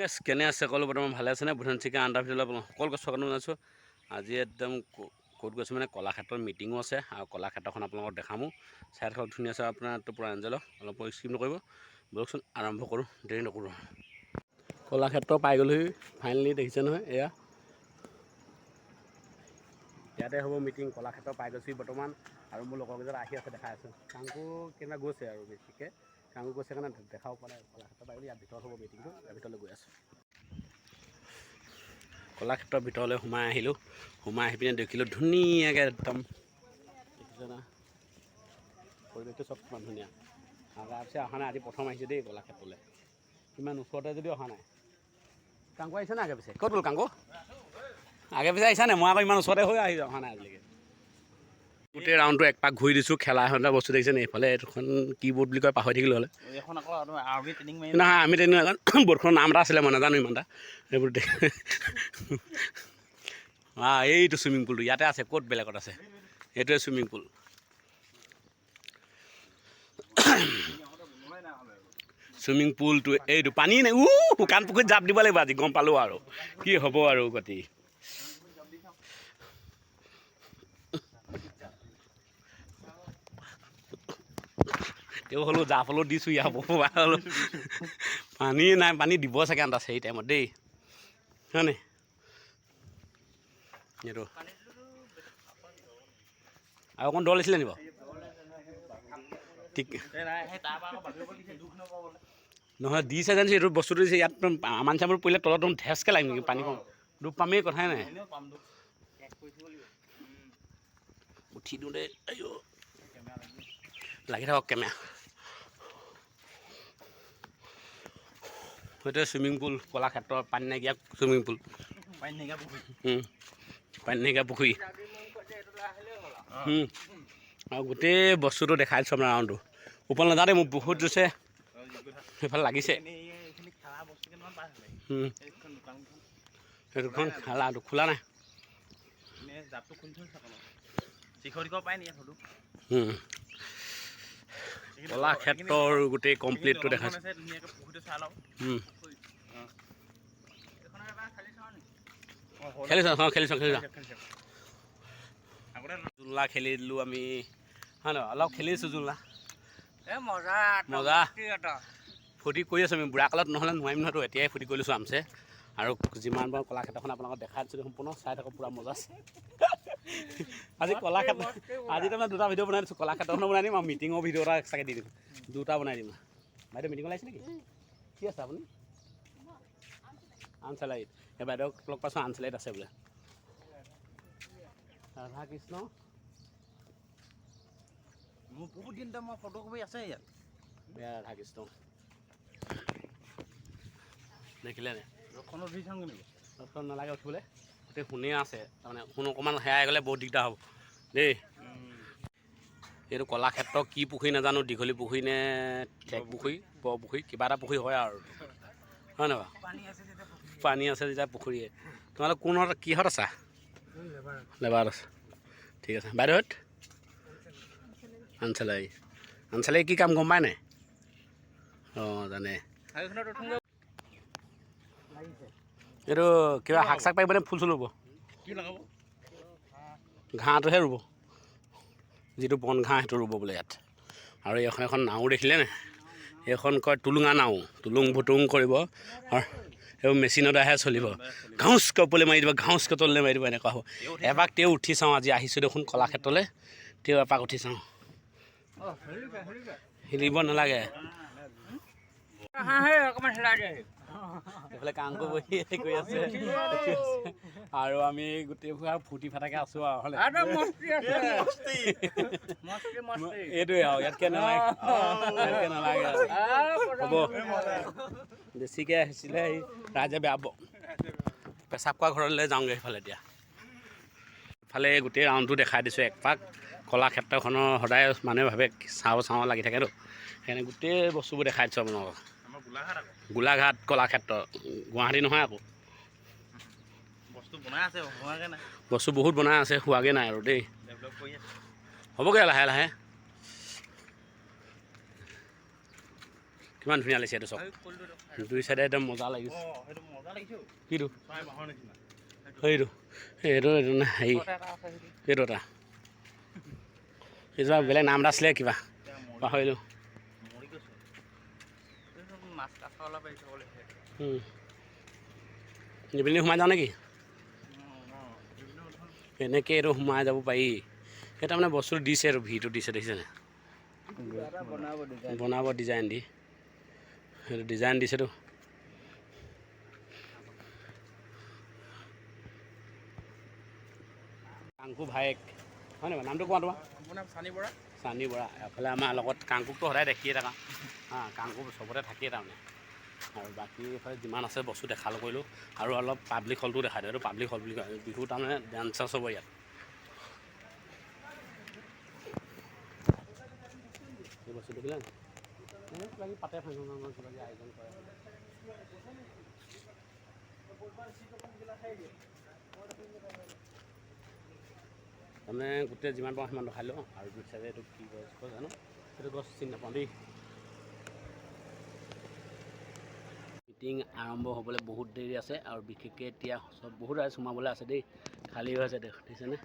গেছ কেনে আছে সকলো বৰ্তমান ভালে আছেনে বুধান চিকা আণ্ডাৰ ভিতৰত আপোনালোক সকলোকে স্বাগতম জনাইছোঁ আজি একদম ক'ত গৈছোঁ মানে কলাক্ষেত্ৰৰ মিটিঙো আছে আৰু কলাক্ষেত্ৰখন আপোনালোকক দেখামো। চাই থাকক ধুনীয়া আছে আপোনাৰতো পূৰা এঞ্জেল অলপ স্কিপ নকৰিব। বলকচোন আৰম্ভ কৰোঁ দেৰি নকৰোঁ। কলাক্ষেত্ৰ পাই গ'লোহি ফাইনেলি দেখিছে নহয় এয়া। ইয়াতে হ'ব মিটিং কলাক্ষেত্ৰ পাই গৈছোঁ বৰ্তমান। আৰু মোৰ লগৰকেইজন আহি আছে দেখাই আছোঁ। কাংকু কেনেবা গৈছে আৰু বেছিকৈ? কাংকু গৈছে কাৰণে দেখাব পৰা নাই। পাই গ'লো ইয়াত ভিতৰত হ'ব মিটিংটো ইয়াৰ ভিতৰলৈ গৈ আছোঁ। কলাক্ষেত্ৰৰ ভিতৰলৈ সোমাই আহিলোঁ। সোমাই আহি পিনে দেখিলোঁ ধুনীয়াকৈ একদম। দেখিছে না? পৰিৱেশটো চব কিমান ধুনীয়া। তাৰপিছত অহা নাই। আজি প্ৰথম আহিছোঁ দেই কলাক্ষেত্ৰলৈ। ইমান ওচৰতে যদিও অহা নাই। কাংকু আহিছে নাই আগে পিছে? ক'ত গ'ল কাংকু? আগে পিছে আহিছা নাই মই আকৌ ইমান ওচৰতে হৈ আহি অহা নাই আজিলৈকে। গোটেই ৰাউণ্ডটো এক পাক ঘূৰি দিছোঁ খেলা এখন বস্তু দেখিছে নে এইফালে এইখন কি বৰ্ড বুলি কয় পাহৰি থাকিলোঁ হ'লে। ট্ৰেইনিং নহয় আমি তেনেকুৱা বৰ্ডখনৰ নাম এটা আছিলে মই নাজানো ইমান এটা। এইবোৰ এইটো চুইমিং পুলটো ইয়াতে আছে ক'ত বেলেগত আছে? এইটোৱে চুইমিং পুল চুইমিং পুলটো এইটো পানী নাই উ শুকান পুখুৰীত জাপ দিব লাগিব আজি গম পালোঁ আৰু। কি হ'ব আৰু গতি। তেওঁ হ'লেও জাপ হ'লেও দিছোঁ ইয়াৰ পৰা হ'লেও পানী নাই, পানী দিব চাগে আন্দাজ সেই টাইমত দেই। হয়নে এইটো। আৰু অকণ দল আছিলে নি বাৰু? ঠিক। নহয়, দিছে জানিছোঁ এইটো বস্তুটো দিছে ইয়াত আমান চামান পৰিলে তলত একদম ঢেচকৈ লাগে নেকি? পানী কম। ডুব পামেই, কথাই নাই। উঠি দিওঁ দেই লাগি থাকক কেমেৰা। সেইটোৱে চুইমিং পুল কলাক্ষেত্ৰৰ পানী নাইকিয়া চুইমিং পুল পানী নাইকিয়া পুখুৰী। উম, পানী নাইকিয়া পুখুৰী। উম, আৰু গোটেই বস্তুটো দেখাই দিছোঁ আপোনাৰ ৰাউণ্ডটো ওপৰ নাযাওঁতে মোক বহুত জোৰছে। সেইফালে লাগিছে। সেইটোখন খালা খোলা নাই। জাপটো খুলি থৈছে কলাক্ষেত্ৰৰ গোটেই কমপ্লিটটো দেখাইছোঁ এবাৰ খালি চাওঁ খেলি চাওঁ খেলি চাওঁ জোলনা খেলি দিলোঁ আমি হয় নহয় অলপ খেলিছোঁ জোলনা মজা মজা। ফূৰ্তি কৰি আছোঁ আমি বুঢ়া কালত নহ'লে নোৱাৰিম নহয়তো এতিয়াই ফূৰ্তি কৰি লৈছোঁ আমছে আৰু যিমান বাৰু কলাক্ষেত্ৰখন আপোনালোকক দেখাই দিছোঁ সম্পূৰ্ণ চাই থাকক পূৰা মজা আছে। আজি কলাক্ষেত্ৰ আজি তাৰমানে দুটা ভিডিঅ' বনাই দিছোঁ। কলাক্ষেত্ৰখনো বনাই দিম আৰু মিটিঙৰ ভিডিঅ' এটা চাগে দি দিম। দুটা বনাই দিম বাইদেউ মিটিঙলৈ আহিছে নেকি? কি আছে আপুনি? আনচালাইট। এই বাইদেউক লগ পাইছোঁ আনচালাইট আছে বোলে। ৰাধা কৃষ্ণ মোৰ বহুত দিন মই ফটো কপি আছে ইয়াত। এয়া ৰাধা কৃষ্ণ দেখিলে নে ৰখনত ধৰি চাওঁ নেকি? ডক্টৰ নালাগে উঠিবলৈ। গোটেই শুনে আছে তাৰমানে শুন অকণমান হেৰাই গ'লে বহুত দিগদাৰ হ'ব দেই। এইটো কলাক্ষেত্ৰ কি পুখুৰী নাজানো দীঘলী পুখুৰী নে ঠেক পুখুৰী বৰ পুখুৰী কিবা এটা পুখুৰী হয় আৰু। হয় নহয় বাৰু? পানী আছে যেতিয়া পানী আছে যেতিয়া পুখুৰীয়ে। তোমালোক কোনহঁত কিহঁত আছা? লেবাৰত আছে। ঠিক আছে। বাইদেউহঁত? আনচালাই। আনচালাই কি কাম গম পাই নাই? অঁ জানে। এইটো কিবা শাক চাক পাৰিবনে ফুল চুল ৰুব? কি লগাব? ঘাঁহটোহে ৰুব। যিটো বন ঘাঁহ সেইটো ৰুব বোলে ইয়াত। আৰু এইখন এখন নাও দেখিলে নে? এইখন কয় টুলুঙা নাও। টুলুং ভুটুং কৰিব। আৰু এইবোৰ মেচিনৰ দ্বাৰাহে চলিব। ঘাউচ কপলৈ মাৰি দিব ঘাউচ কটলৈ মাৰি দিব এনেকুৱা হ'ব। এপাক তেওঁ উঠি চাওঁ আজি আহিছোঁ দেখোন কলাক্ষেত্ৰলৈ। তেওঁ এপাক উঠি চাওঁ। হিলিব নালাগে। অকণমান এইফালে কাংকু বহি কৰি আছে। আৰু। আমি গোটেইবোৰ আৰু ফূৰ্তি ফাটাকে আছোঁ আৰু হ'লে। এইটোৱে আৰু ইয়াতকৈ নালাগে। ইয়াতকৈ নালাগে আৰু। হ'ব। বেছিকৈ আহিছিলে এই ৰাইজে বেয়া পাব। পেচাব কৰা ঘৰলৈ যাওঁগৈ সেইফালে এতিয়া। ইফালে গোটেই ৰাউণ্ডটো দেখাই দিছোঁ এক পাক কলাক্ষেত্ৰখনৰ সদায় মানুহে ভাবে চাওঁ চাওঁ লাগি থাকেতো। সেইকাৰণে গোটেই বস্তুবোৰ দেখাই দিছোঁ আপোনালোকক। গোলাঘাট কলাক্ষেত্ৰ। গুৱাহাটী নহয় আকৌ। বস্তু বনাই আছে বস্তু বহুত বনাই আছে হোৱাগৈ নাই আৰু দেই। হ'বগৈ লাহে লাহে। কিমান ধুনীয়া লাগিছে এইটো দেখোন। দুই চাইডে একদম মজা লাগিছে। কিটো। সেইটো। এইটো এইটো হেৰি। ওচৰতে এটা সেইটো। বেলেগ নাম এটা আছিলে কিবা। পাহৰিলোঁ। ইপিনে সোমাই যাওঁ নেকি? এনেকৈ এইটো সোমাই যাব পাৰি। সেই তাৰমানে বস্তুটো দিছে আৰু ভিটো দিছে দেখিছেনে? বনাব ডিজাইন দি। সেইটো ডিজাইন দিছেতো কাংকু ভায়েক। হয় বাৰু? নামটো কোৱা তোমাৰ? নাম চানি বৰা। চানি বৰা। এফালে আমাৰ লগত কাংকুকটো সদায় দেখিয়ে থাকা। হা কাংকুক চবতে থাকেই তাৰমানে। আৰু বাকী এইফালে যিমান আছে বস্তু দেখা কৰিলোঁ। আৰু অলপ পাব্লিক হলটো দেখাই দিওঁ। এইটো পাব্লিক হল বুলি কয়। বিহু তাৰমানে ডান্সাৰ চব ইয়াত। এই বস্তু দেখিলে? কিবা কিবি পাতে ফাংচন চাংচন কিবা কিবি আয়োজন কৰে। তাৰমানে গোটেই যিমান পাওঁ সিমান দেখাই লওঁ। আৰু দুই চাইডে এইটো কি গছ কয় জানো? সেইটো গছ চিনি নাপাওঁ দেই। মিটিং আৰম্ভ হ'বলৈ বহুত দেৰি আছে আৰু বিশেষকৈ এতিয়া চব বহুত ৰাইজ সোমাবলৈ আছে দেই। খালী হৈ আছে দেখ, দেখিছেনে?